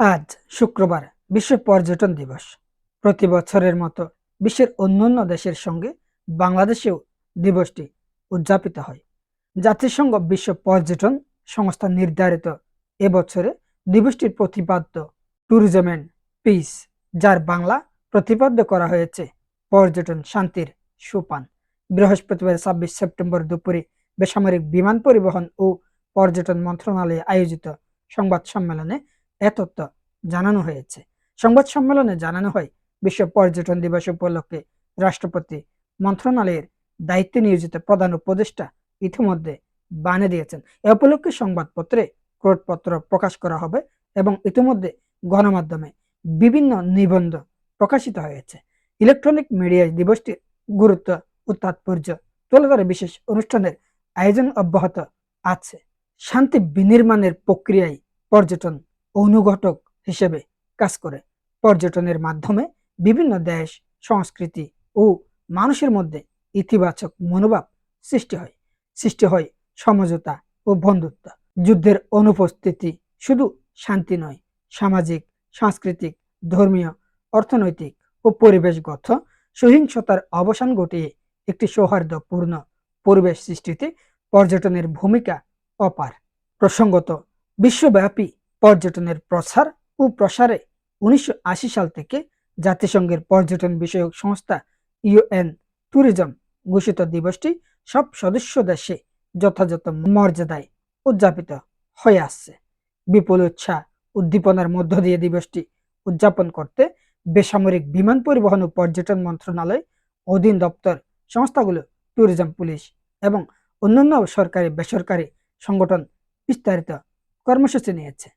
আজ শুক্রবার বিশ্ব পর্যটন দিবস। প্রতি বছরের মতো বিশ্বের অন্যান্য দেশের সঙ্গে বাংলাদেশেও দিবসটি উদযাপিত হয়। জাতিসংঘ বিশ্ব পর্যটন সংস্থা নির্ধারিত এবছরে দিবসটির প্রতিপাদ্য ট্যুরিজম অ্যান্ড পিস যার বাংলা প্রতিপাদ্য করা হয়েছে পর্যটন শান্তির সোপান। বৃহস্পতিবার ছাব্বিশ সেপ্টেম্বর দুপুরে বেসামরিক বিমান পরিবহন ও পর্যটন মন্ত্রণালয়ে আয়োজিত সংবাদ সম্মেলনে এ তথ্য জানানো হয়েছে। সংবাদ সম্মেলনে জানানো হয়, বিশ্ব পর্যটন দিবস উপলক্ষে রাষ্ট্রপতি মন্ত্রণালয়ের দায়িত্বে নিয়োজিত প্রধান উপদেষ্টা ইতিমধ্যে বানিয়ে দিয়েছেন। এ উপলক্ষে সংবাদপত্রে ক্রোটপত্র প্রকাশ করা হবে এবং ইতিমধ্যে গণমাধ্যমে বিভিন্ন নিবন্ধ প্রকাশিত হয়েছে। ইলেকট্রনিক মিডিয়া দিবসটির গুরুত্ব ও তাৎপর্য তুলে ধরে বিশেষ অনুষ্ঠানের আয়োজন অব্যাহত আছে। শান্তি বিনির্মাণের প্রক্রিয়ায় পর্যটন অনুঘটক হিসেবে কাজ করে। পর্যটনের মাধ্যমে বিভিন্ন দেশ, সংস্কৃতি ও মানুষের মধ্যে ইতিবাচক মনোভাব সৃষ্টি হয়। সৃষ্টি হয় সমঝোতা ও বন্ধুত্ব। যুদ্ধের অনুপস্থিতি শুধু শান্তি নয়, সামাজিক, সাংস্কৃতিক, ধর্মীয়, অর্থনৈতিক ও পরিবেশগত সহিংসতার অবসান ঘটিয়ে একটি সৌহার্দ্যপূর্ণ পরিবেশ সৃষ্টিতে পর্যটনের ভূমিকা অপার। প্রসঙ্গত, বিশ্বব্যাপী পর্যটনের প্রসার ও প্রসারে উনিশশো আশি সাল থেকে জাতিসংঘের পর্যটন বিষয়ক সংস্থা ইউএন ট্যুরিজম ঘোষিত দিবসটি সব সদস্য দেশে যথাযথ মর্যাদায় উদযাপিত হয়ে আসছে। বিপুল উৎসাহ উদ্দীপনার মধ্য দিয়ে দিবসটি উদযাপন করতে বেসামরিক বিমান পরিবহন ও পর্যটন মন্ত্রণালয়, অধীন দপ্তর, সংস্থাগুলো, ট্যুরিজম পুলিশ এবং অন্যান্য সরকারি বেসরকারি সংগঠন বিস্তারিত কর্মসূচি নিয়েছে।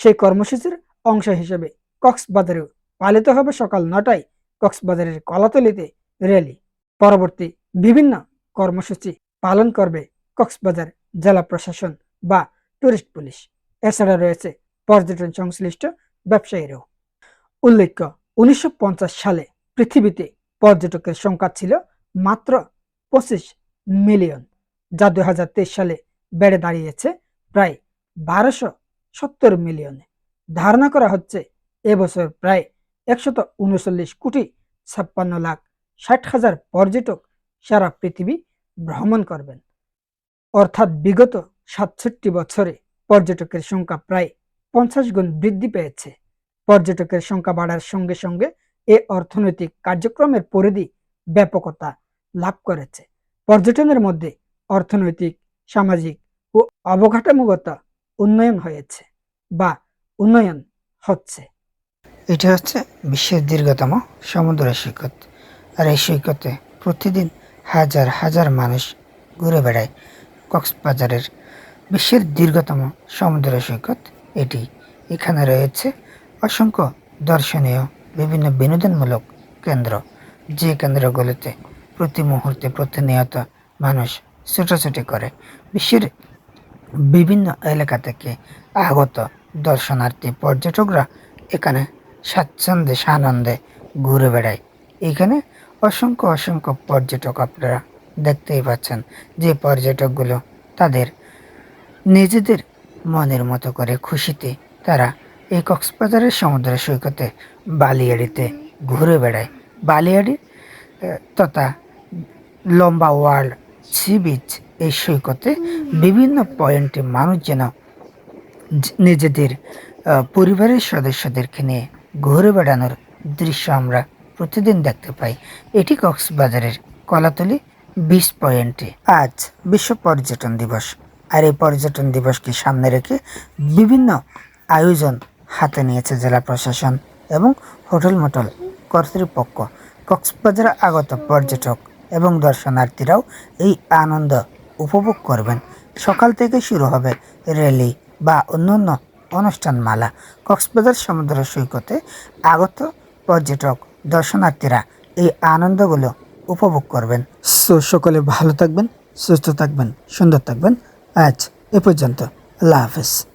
সেই কর্মসূচির অংশ হিসেবে কক্সবাজারেও পালিত হবে সকাল নটায় কক্সবাজারের কলাতলিতে র্যালি। পরবর্তী বিভিন্ন কর্মসূচি পালন করবে কক্সবাজার জেলা প্রশাসন বা টুরিস্ট পুলিশ। এছাড়া রয়েছে পর্যটন সংশ্লিষ্ট ব্যবসায়ীরাও। উল্লেখ্য, উনিশশো পঞ্চাশ সালে পৃথিবীতে পর্যটকের সংখ্যা ছিল মাত্র পঁচিশ মিলিয়ন, যা দু হাজার তেইশ সালে বেড়ে দাঁড়িয়েছে প্রায় বারোশো সত্তর মিলিয়নে। ধারণা করা হচ্ছে এবছর প্রায় একশত উনচল্লিশ কোটি ছাপ্পান্ন লাখ ষাট হাজার পর্যটক সারা পৃথিবী ভ্রমণ করবেন। অর্থাৎ বিগত সাতষট্টি বছরে পর্যটকের সংখ্যা প্রায় পঞ্চাশ গুণ বৃদ্ধি পেয়েছে। পর্যটকের সংখ্যা বাড়ার সঙ্গে সঙ্গে এ অর্থনৈতিক কার্যক্রমের পরিধি ব্যাপকতা লাভ করেছে। পর্যটনের মধ্যে অর্থনৈতিক, সামাজিক ও অবকাঠামোগত উন্নয়ন হয়েছে বা উন্নয়ন হচ্ছে। এটা হচ্ছে বিশ্বের দীর্ঘতম সমুদ্র সৈকত। আর এই সৈকতে প্রতিদিন হাজার হাজার মানুষ ঘুরে বেড়ায় কক্সবাজারের বিশ্বের দীর্ঘতম সমুদ্র সৈকত এটি। এখানে রয়েছে অসংখ্য দর্শনীয়, বিভিন্ন বিনোদনমূলক কেন্দ্র। যে কেন্দ্রগুলোতে প্রতি মুহূর্তে প্রতিনিয়ত মানুষ ছোটাছুটি করে, বিশ্বের বিভিন্ন এলাকা থেকে আগত দর্শনার্থী, পর্যটকরা এখানে স্বাচ্ছন্দ্যে, সানন্দে ঘুরে বেড়ায়। এখানে অসংখ্য অসংখ্য পর্যটক আপনারা দেখতেই পাচ্ছেন যে পর্যটকগুলো তাদের নিজেদের মনের মতো করে খুশিতে তারা এই কক্সবাজারের সমুদ্র সৈকতে বালিয়াড়িতে ঘুরে বেড়ায়। বালিয়াড়ি তথা লম্বা ওয়ার্ল্ড সি বিচ এই সৈকতে বিভিন্ন পয়েন্টে মানুষ যেন নিজেদের পরিবারের সদস্যদেরকে নিয়ে ঘুরে বেড়ানোর দৃশ্য আমরা প্রতিদিন দেখতে পাই। এটি কক্সবাজারের কলাতলি বিশ পয়েন্টে। আজ বিশ্ব পর্যটন দিবস। আর এই পর্যটন দিবসকে সামনে রেখে বিভিন্ন আয়োজন হাতে নিয়েছে জেলা প্রশাসন এবং হোটেল মোটেল কর্তৃপক্ষ। কক্সবাজারে আগত পর্যটক এবং দর্শনার্থীরাও এই আনন্দ উপভোগ করবেন। সকাল থেকে শুরু হবে র্যালি বা অন্যান্য অনুষ্ঠানমালা। কক্সবাজার সমুদ্র সৈকতে আগত পর্যটক, দর্শনার্থীরা এই আনন্দগুলো উপভোগ করবেন। সো, সকলে ভালো থাকবেন, সুস্থ থাকবেন, সুন্দর থাকবেন। আজ এ পর্যন্ত। আল্লাহ হাফেজ।